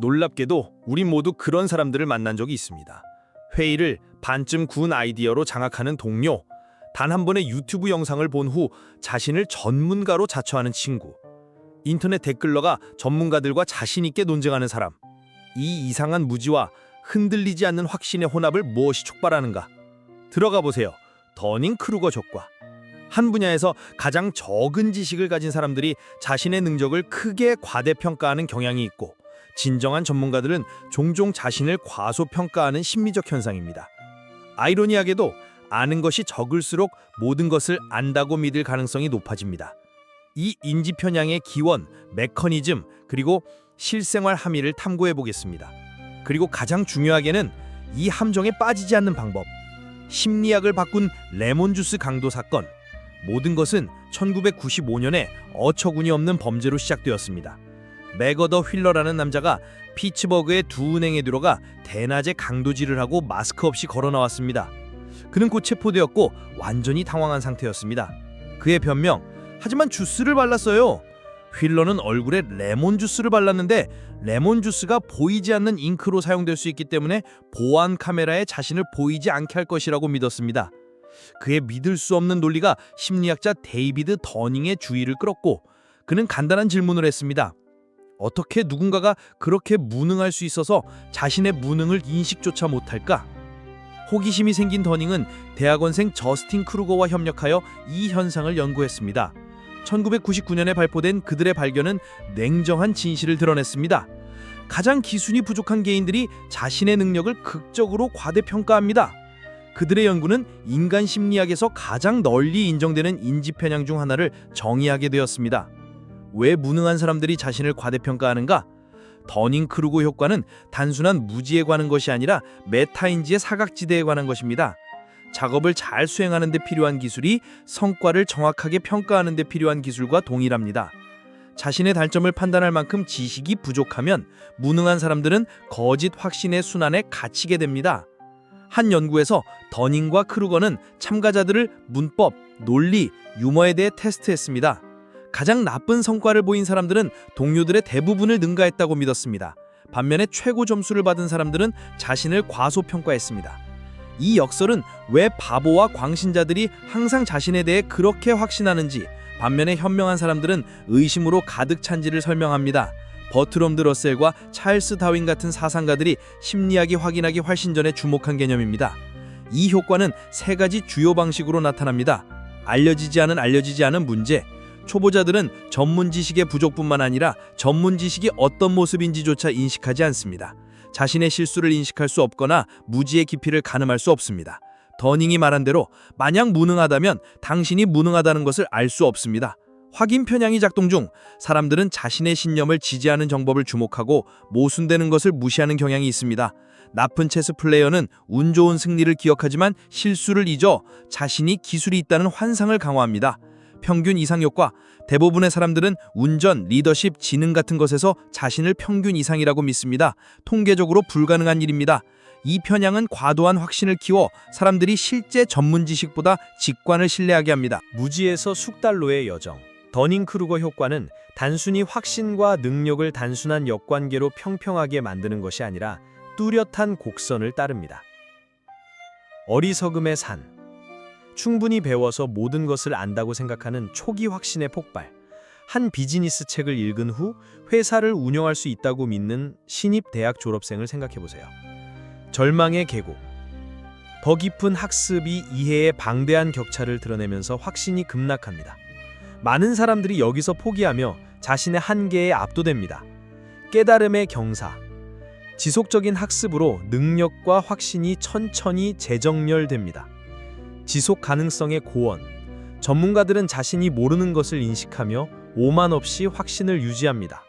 놀랍게도 우리 모두 그런 사람들을 만난 적이 있습니다. 회의를 반쯤 구운 아이디어로 장악하는 동료, 단 한 번의 유튜브 영상을 본 후 자신을 전문가로 자처하는 친구, 인터넷 댓글러가 전문가들과 자신 있게 논쟁하는 사람. 이 이상한 무지와 흔들리지 않는 확신의 혼합을 무엇이 촉발하는가? 들어가 보세요. 더닝 크루거 조과. 한 분야에서 가장 적은 지식을 가진 사람들이 자신의 능력을 크게 과대평가하는 경향이 있고 진정한 전문가들은 종종 자신을 과소평가하는 심리적 현상입니다. 아이러니하게도 아는 것이 적을수록 모든 것을 안다고 믿을 가능성이 높아집니다. 이 인지 편향의 기원, 메커니즘, 그리고 실생활 함의를 탐구해 보겠습니다. 그리고 가장 중요하게는 이 함정에 빠지지 않는 방법. 심리학을 바꾼 레몬 주스 강도 사건. 모든 것은 1995년에 어처구니 없는 범죄로 시작되었습니다. 맥어더 휠러라는 남자가 피츠버그의 두 은행에 들어가 대낮에 강도질을 하고 마스크 없이 걸어 나왔습니다. 그는 곧 체포되었고 완전히 당황한 상태였습니다. 그의 변명, 하지만 주스를 발랐어요. 휠러는 얼굴에 레몬 주스를 발랐는데 레몬 주스가 보이지 않는 잉크로 사용될 수 있기 때문에 보안 카메라에 자신을 보이지 않게 할 것이라고 믿었습니다. 그의 믿을 수 없는 논리가 심리학자 데이비드 더닝의 주의를 끌었고 그는 간단한 질문을 했습니다. 어떻게 누군가가 그렇게 무능할 수 있어서 자신의 무능을 인식조차 못할까? 호기심이 생긴 더닝은 대학원생 저스틴 크루거와 협력하여 이 현상을 연구했습니다. 1999년에 발표된 그들의 발견은 냉정한 진실을 드러냈습니다. 가장 기순이 부족한 개인들이 자신의 능력을 극적으로 과대평가합니다. 그들의 연구는 인간 심리학에서 가장 널리 인정되는 인지 편향 중 하나를 정의하게 되었습니다. 왜 무능한 사람들이 자신을 과대평가하는가? 더닝 크루거 효과는 단순한 무지에 관한 것이 아니라 메타인지의 사각지대에 관한 것입니다. 작업을 잘 수행하는 데 필요한 기술이 성과를 정확하게 평가하는 데 필요한 기술과 동일합니다. 자신의 단점을 판단할 만큼 지식이 부족하면 무능한 사람들은 거짓 확신의 순환에 갇히게 됩니다. 한 연구에서 더닝과 크루거는 참가자들을 문법, 논리, 유머에 대해 테스트했습니다. 가장 나쁜 성과를 보인 사람들은 동료들의 대부분을 능가했다고 믿었습니다. 반면에 최고 점수를 받은 사람들은 자신을 과소평가했습니다. 이 역설은 왜 바보와 광신자들이 항상 자신에 대해 그렇게 확신하는지 반면에 현명한 사람들은 의심으로 가득 찬지를 설명합니다. 버트럼드 러셀과 찰스 다윈 같은 사상가들이 심리학이 확인하기 훨씬 전에 주목한 개념입니다. 이 효과는 세 가지 주요 방식으로 나타납니다. 알려지지 않은 알려지지 않은 문제. 초보자들은 전문 지식의 부족뿐만 아니라 전문 지식이 어떤 모습인지조차 인식하지 않습니다. 자신의 실수를 인식할 수 없거나 무지의 깊이를 가늠할 수 없습니다. 더닝이 말한 대로 만약 무능하다면 당신이 무능하다는 것을 알 수 없습니다. 확인 편향이 작동 중 사람들은 자신의 신념을 지지하는 정법을 주목하고 모순되는 것을 무시하는 경향이 있습니다. 나쁜 체스 플레이어는 운 좋은 승리를 기억하지만 실수를 잊어 자신이 기술이 있다는 환상을 강화합니다. 평균 이상 효과 대부분의 사람들은 운전, 리더십, 지능 같은 것에서 자신을 평균 이상이라고 믿습니다. 통계적으로 불가능한 일입니다. 이 편향은 과도한 확신을 키워 사람들이 실제 전문 지식보다 직관을 신뢰하게 합니다. 무지에서 숙달로의 여정. 더닝 크루거 효과는 단순히 확신과 능력을 단순한 역관계로 평평하게 만드는 것이 아니라 뚜렷한 곡선을 따릅니다. 어리석음의 산. 충분히 배워서 모든 것을 안다고 생각하는 초기 확신의 폭발. 한 비즈니스 책을 읽은 후 회사를 운영할 수 있다고 믿는 신입 대학 졸업생을 생각해 보세요. 절망의 계곡. 더 깊은 학습이 이해의 방대한 격차를 드러내면서 확신이 급락합니다. 많은 사람들이 여기서 포기하며 자신의 한계에 압도됩니다. 깨달음의 경사. 지속적인 학습으로 능력과 확신이 천천히 재정렬됩니다. 지속 가능성의 고원. 전문가들은 자신이 모르는 것을 인식하며 오만 없이 확신을 유지합니다.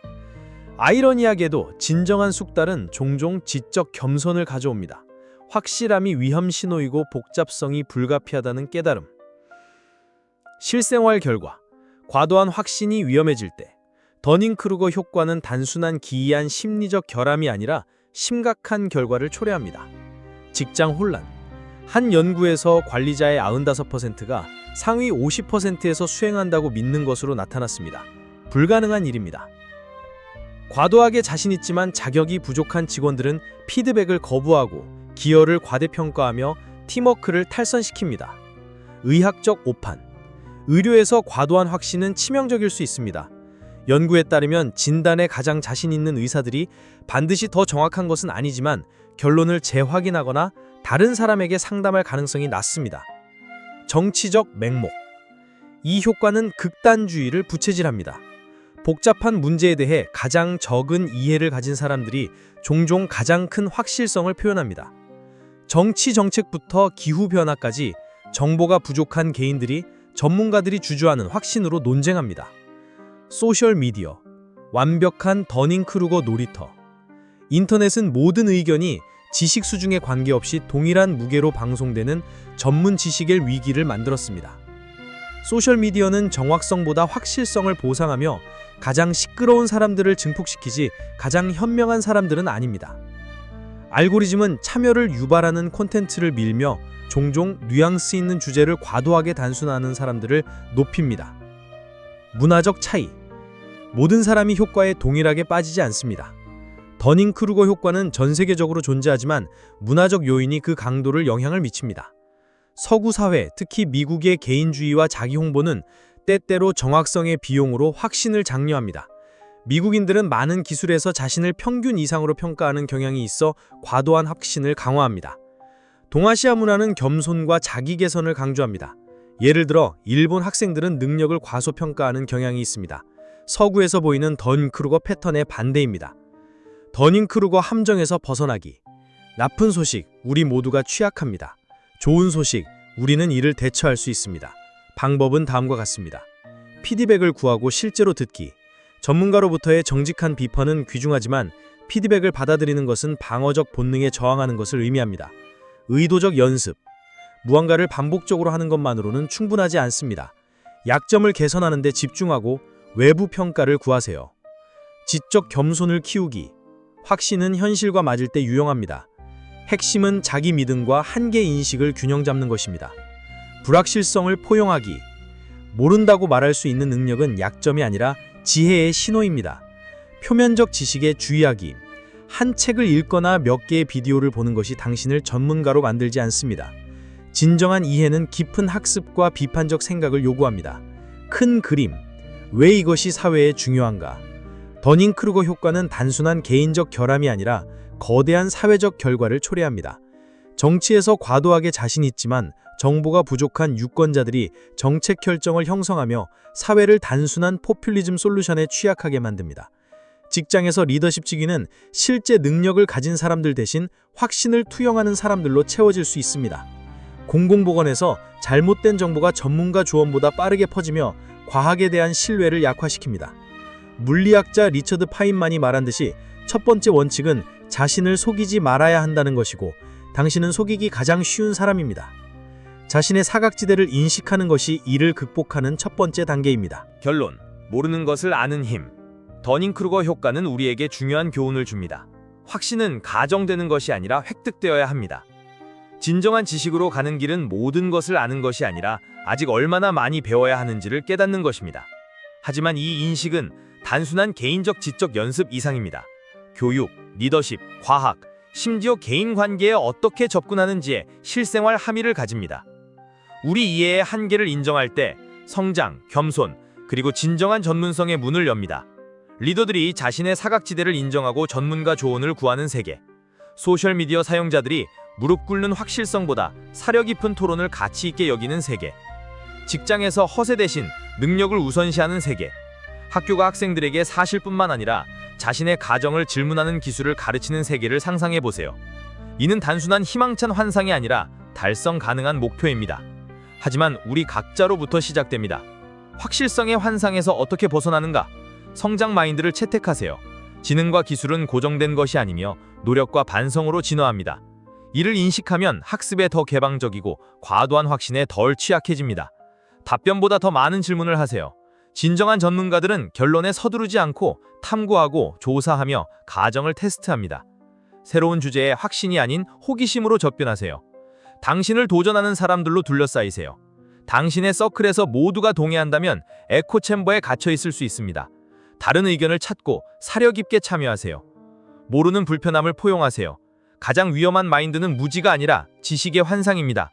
아이러니하게도 진정한 숙달은 종종 지적 겸손을 가져옵니다. 확실함이 위험 신호이고 복잡성이 불가피하다는 깨달음. 실생활 결과 과도한 확신이 위험해질 때 더닝 크루거 효과는 단순한 기이한 심리적 결함이 아니라 심각한 결과를 초래합니다. 직장 혼란. 한 연구에서 관리자의 95%가 상위 50%에서 수행한다고 믿는 것으로 나타났습니다. 불가능한 일입니다. 과도하게 자신 있지만 자격이 부족한 직원들은 피드백을 거부하고 기여를 과대평가하며 팀워크를 탈선시킵니다. 의학적 오판. 의료에서 과도한 확신은 치명적일 수 있습니다. 연구에 따르면 진단에 가장 자신 있는 의사들이 반드시 더 정확한 것은 아니지만 결론을 재확인하거나 다른 사람에게 상담할 가능성이 낮습니다. 정치적 맹목. 이 효과는 극단주의를 부채질합니다. 복잡한 문제에 대해 가장 적은 이해를 가진 사람들이 종종 가장 큰 확실성을 표현합니다. 정치 정책부터 기후 변화까지 정보가 부족한 개인들이 전문가들이 주주하는 확신으로 논쟁합니다. 소셜 미디어, 완벽한 더닝크루거 놀이터. 인터넷은 모든 의견이 지식 수준에 관계없이 동일한 무게로 방송되는 전문 지식의 위기를 만들었습니다. 소셜 미디어는 정확성보다 확실성을 보상하며 가장 시끄러운 사람들을 증폭시키지 가장 현명한 사람들은 아닙니다. 알고리즘은 참여를 유발하는 콘텐츠를 밀며 종종 뉘앙스 있는 주제를 과도하게 단순화하는 사람들을 높입니다. 문화적 차이. 모든 사람이 효과에 동일하게 빠지지 않습니다. 더닝크루거 효과는 전 세계적으로 존재하지만 문화적 요인이 그 강도를 영향을 미칩니다. 서구 사회, 특히 미국의 개인주의와 자기 홍보는 때때로 정확성의 비용으로 확신을 장려합니다. 미국인들은 많은 기술에서 자신을 평균 이상으로 평가하는 경향이 있어 과도한 확신을 강화합니다. 동아시아 문화는 겸손과 자기 개선을 강조합니다. 예를 들어 일본 학생들은 능력을 과소평가하는 경향이 있습니다. 서구에서 보이는 던크루거 패턴의 반대입니다. 더닝크루거 함정에서 벗어나기. 나쁜 소식, 우리 모두가 취약합니다. 좋은 소식, 우리는 이를 대처할 수 있습니다. 방법은 다음과 같습니다. 피드백을 구하고 실제로 듣기. 전문가로부터의 정직한 비판은 귀중하지만 피드백을 받아들이는 것은 방어적 본능에 저항하는 것을 의미합니다. 의도적 연습. 무언가를 반복적으로 하는 것만으로는 충분하지 않습니다. 약점을 개선하는 데 집중하고 외부 평가를 구하세요. 지적 겸손을 키우기. 확신은 현실과 맞을 때 유용합니다. 핵심은 자기 믿음과 한계 인식을 균형 잡는 것입니다. 불확실성을 포용하기. 모른다고 말할 수 있는 능력은 약점이 아니라 지혜의 신호입니다. 표면적 지식에 주의하기. 한 책을 읽거나 몇 개의 비디오를 보는 것이 당신을 전문가로 만들지 않습니다. 진정한 이해는 깊은 학습과 비판적 생각을 요구합니다. 큰 그림. 왜 이것이 사회에 중요한가? 더닝크루거 효과는 단순한 개인적 결함이 아니라 거대한 사회적 결과를 초래합니다. 정치에서 과도하게 자신 있지만 정보가 부족한 유권자들이 정책 결정을 형성하며 사회를 단순한 포퓰리즘 솔루션에 취약하게 만듭니다. 직장에서 리더십 직위는 실제 능력을 가진 사람들 대신 확신을 투영하는 사람들로 채워질 수 있습니다. 공공보건에서 잘못된 정보가 전문가 조언보다 빠르게 퍼지며 과학에 대한 신뢰를 약화시킵니다. 물리학자 리처드 파인만이 말한 듯이 첫 번째 원칙은 자신을 속이지 말아야 한다는 것이고 당신은 속이기 가장 쉬운 사람입니다. 자신의 사각지대를 인식하는 것이 이를 극복하는 첫 번째 단계입니다. 결론. 모르는 것을 아는 힘. 더닝크루거 효과는 우리에게 중요한 교훈을 줍니다. 확신은 가정되는 것이 아니라 획득되어야 합니다. 진정한 지식으로 가는 길은 모든 것을 아는 것이 아니라 아직 얼마나 많이 배워야 하는지를 깨닫는 것입니다. 하지만 이 인식은 단순한 개인적 지적 연습 이상입니다. 교육, 리더십, 과학, 심지어 개인 관계에 어떻게 접근하는지에 실생활 함의를 가집니다. 우리 이해의 한계를 인정할 때 성장, 겸손, 그리고 진정한 전문성의 문을 엽니다. 리더들이 자신의 사각지대를 인정하고 전문가 조언을 구하는 세계. 소셜미디어 사용자들이 무릎 꿇는 확실성보다 사려 깊은 토론을 가치 있게 여기는 세계. 직장에서 허세 대신 능력을 우선시하는 세계. 학교가 학생들에게 사실뿐만 아니라 자신의 가정을 질문하는 기술을 가르치는 세계를 상상해 보세요. 이는 단순한 희망찬 환상이 아니라 달성 가능한 목표입니다. 하지만 우리 각자로부터 시작됩니다. 확실성의 환상에서 어떻게 벗어나는가? 성장 마인드를 채택하세요. 지능과 기술은 고정된 것이 아니며 노력과 반성으로 진화합니다. 이를 인식하면 학습에 더 개방적이고 과도한 확신에 덜 취약해집니다. 답변보다 더 많은 질문을 하세요. 진정한 전문가들은 결론에 서두르지 않고 탐구하고 조사하며 가정을 테스트합니다. 새로운 주제에 확신이 아닌 호기심으로 접근하세요. 당신을 도전하는 사람들로 둘러싸이세요. 당신의 서클에서 모두가 동의한다면 에코 챔버에 갇혀 있을 수 있습니다. 다른 의견을 찾고 사려 깊게 참여하세요. 모르는 불편함을 포용하세요. 가장 위험한 마인드는 무지가 아니라 지식의 환상입니다.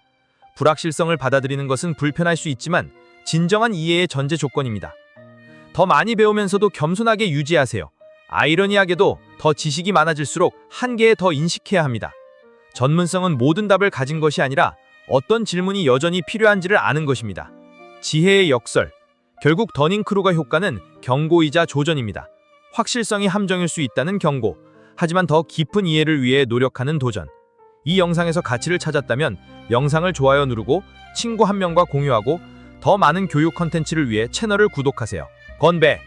불확실성을 받아들이는 것은 불편할 수 있지만 진정한 이해의 전제 조건입니다. 더 많이 배우면서도 겸손하게 유지하세요. 아이러니하게도 더 지식이 많아질수록 한계에 더 인식해야 합니다. 전문성은 모든 답을 가진 것이 아니라 어떤 질문이 여전히 필요한지를 아는 것입니다. 지혜의 역설. 결국 더닝크루가 효과는 경고이자 조전입니다. 확실성이 함정일 수 있다는 경고. 하지만 더 깊은 이해를 위해 노력하는 도전. 이 영상에서 가치를 찾았다면 영상을 좋아요 누르고 친구 한 명과 공유하고 더 많은 교육 컨텐츠를 위해 채널을 구독하세요. 건배